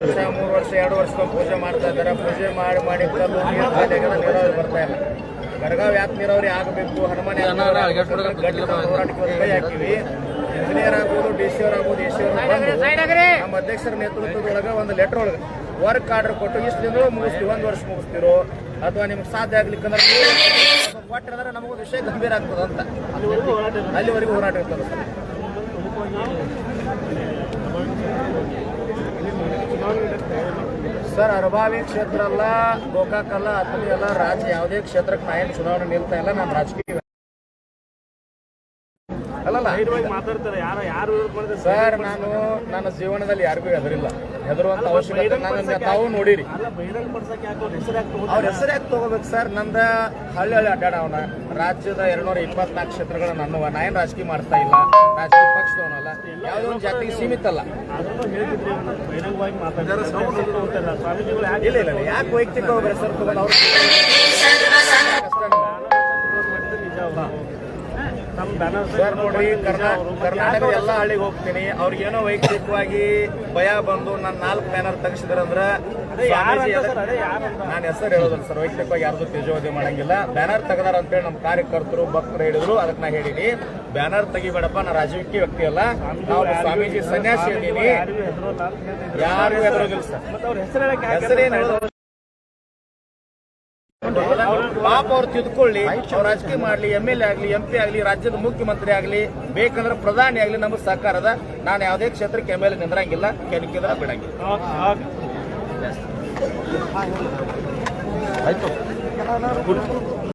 ವರ್ಷ ಮೂರು ವರ್ಷ ಎರಡು ವರ್ಷಕ್ಕೊಮ್ಮೆ ಪೂಜೆ ಮಾಡ್ತಾ ಇದ್ದಾರೆ. ಪೂಜೆ ಮಾಡಿ ಮಾಡಿ ಕಲ್ಲು ನೀರು ನೀರಾವರಿ ಬರ್ತಾ ಇಲ್ಲ ಬೆಳಗಾವಿ ಯಾಕೆ ನೀರಾವರಿ ಆಗಬೇಕು? ಹನುಮಾನ್ ಕೈ ಹಾಕಿವಿ. ಇಂಜಿನಿಯರ್ ಆಗ್ಬೋದು ಡಿ ಸಿ ಅವ್ರು ಆಗ್ಬೋದು ಎ ಸಿ ಅವ್ರು ನಮ್ಮ ಅಧ್ಯಕ್ಷರ ನೇತೃತ್ವದೊಳಗೆ ಒಂದು ಲೆಟರ್ ಒಳಗೆ ವರ್ಕ್ ಆರ್ಡರ್ ಕೊಟ್ಟು ಇಷ್ಟು ದಿನಗಳು ಮುಗಿಸ್ತೀವಿ. ಒಂದು ವರ್ಷ ಮುಗಿಸ್ತಿರೋ? ಅಥವಾ ನಿಮ್ಗೆ ಸಾಧ್ಯ ಆಗ್ಲಿಕ್ಕಂದ್ರೆ ಕೊಟ್ಟರೆ ನಮಗೊಂದು ವಿಷಯ ಗಂಭೀರ ಆಗ್ತದಂತ. ಅಂತ ಅಲ್ಲಿವರೆಗೂ ಹೋರಾಟ ಇರ್ತದೆ ಸರ್. ಸರ್, ಅರಬಾವಿ ಕ್ಷೇತ್ರ ಅಲ್ಲ ಗೋಕಾಕ್ ಅಲ್ಲ ಅಥಣಿ ಅಲ್ಲ ರಾಜ್ಯ ಯಾವುದೇ ಕ್ಷೇತ್ರಕ್ಕೆ ನಾ ಏನು ಚುನಾವಣೆ ನಿಲ್ತಾ ಇಲ್ಲ, ನಾನು ರಾಜಕೀಯ ಅಲ್ಲಲ್ಲ. ಮಾತಾಡ್ತಾರೆ. ಯಾರು ಯಾರು ವಿರೋಧ ಸರ್ ನಾನು ನನ್ನ ಜೀವನದಲ್ಲಿ ಯಾರಿಗೂ ಹೆದರಿಲ್ಲ. ಹೆದರುವಂತ ಅವಶ್ಯಕತೆ ನಾನು ತಾವು ನೋಡಿರಿ. ಅವ್ರ ಹೆಸರು ಯಾಕೆ ತಗೋಬೇಕು ಸರ್ ನಂದ ಹಳ್ಳಿ ಹಳ್ಳಿ ಅಡ್ಡಾಡವನ ರಾಜ್ಯದ ಎರಡ್ನೂರ ಇಪ್ಪತ್ನಾಲ್ಕು ಕ್ಷೇತ್ರಗಳ ನನ್ನವ. ನಾ ಏನು ರಾಜಕೀಯ ಮಾಡ್ತಾ ಇಲ್ಲ. ರಾಜಕೀಯ ಪಕ್ಷದವನಲ್ಲ. ಯಾವುದೋ ಒಂದು ಜಾತಿಗೆ ಸೀಮಿತ ಅಲ್ಲ ಅದನ್ನು ಹೇಳ್ತಿದ್ರಿ ಅವ್ರನ್ನ ಬಹಿರಂಗವಾಗಿ ಮಾತಾಡ್ತಾರೆ ಸ್ವಾಮೀಜಿಗಳು ಯಾಕೆ ಇಲ್ಲ ಇಲ್ಲ ಇಲ್ಲ. ಯಾಕೆ ವೈಯಕ್ತಿಕ ಹೆಸರು ತಗೊಂಡು ಅವ್ರು? ಸರ್ ನೋಡ್ರಿ ಕರ್ನಾಟಕ ಎಲ್ಲ ಹಳ್ಳಿಗೆ ಹೋಗ್ತೀನಿ. ಅವ್ರಿಗೇನೋ ವೈಯಕ್ತಿಕವಾಗಿ ಭಯ ಬಂದು ನಾನು ನಾಲ್ಕು ಬ್ಯಾನರ್ ತೆಗಿಸಿದ್ರಂದ್ರ ನಾನು ಹೆಸರು ಹೇಳೋದಿಲ್ಲ ಸರ್ ವೈಯಕ್ತಿಕವಾಗಿ ಯಾರ್ದು ತೇಜೋವಧಿ ಮಾಡಂಗಿಲ್ಲ. ಬ್ಯಾನರ್ ತೆಗದಾರ ಅಂತೇಳಿ ನಮ್ಮ ಕಾರ್ಯಕರ್ತರು ಭಕ್ತರು ಹೇಳಿದ್ರು ಅದಕ್ಕೆ ನಾ ಹೇಳಿನಿ. ಬ್ಯಾನರ್ ತೆಗಿಬೇಡಪ್ಪ ನಾ ರಾಜಕೀಯ ವ್ಯಕ್ತಿ ಅಲ್ಲ. ನಾವು ಸ್ವಾಮೀಜಿ ಸನ್ಯಾಸಿ ಇದೀನಿ. ಯಾರಿಗೂ ಹೆಸರು ಅಂತ ಪಾಪ ಅವ್ರು ತಿದ್ಕೊಳ್ಳಿ, ಅವ್ರು ರಾಜಕೀಯ ಮಾಡ್ಲಿ ಎಂ ಎಲ್ ಎ ಆಗ್ಲಿ ಎಂ ಪಿ ಆಗ್ಲಿ, ರಾಜ್ಯದ ಮುಖ್ಯಮಂತ್ರಿ ಆಗ್ಲಿ, ಬೇಕಂದ್ರೆ ಪ್ರಧಾನಿ ಆಗ್ಲಿ ನಮ್ಮ ಸರ್ಕಾರದ ನಾನು ಯಾವುದೇ ಕ್ಷೇತ್ರಕ್ಕೆ ಎಂ ಎಲ್ ಎ ನಿಂದ್ರಂಗಿಲ್ಲ, ಕೆಣಕಿದ್ರೆ ಬಿಡಂಗಿಲ್ಲ. ಆಯ್ತು.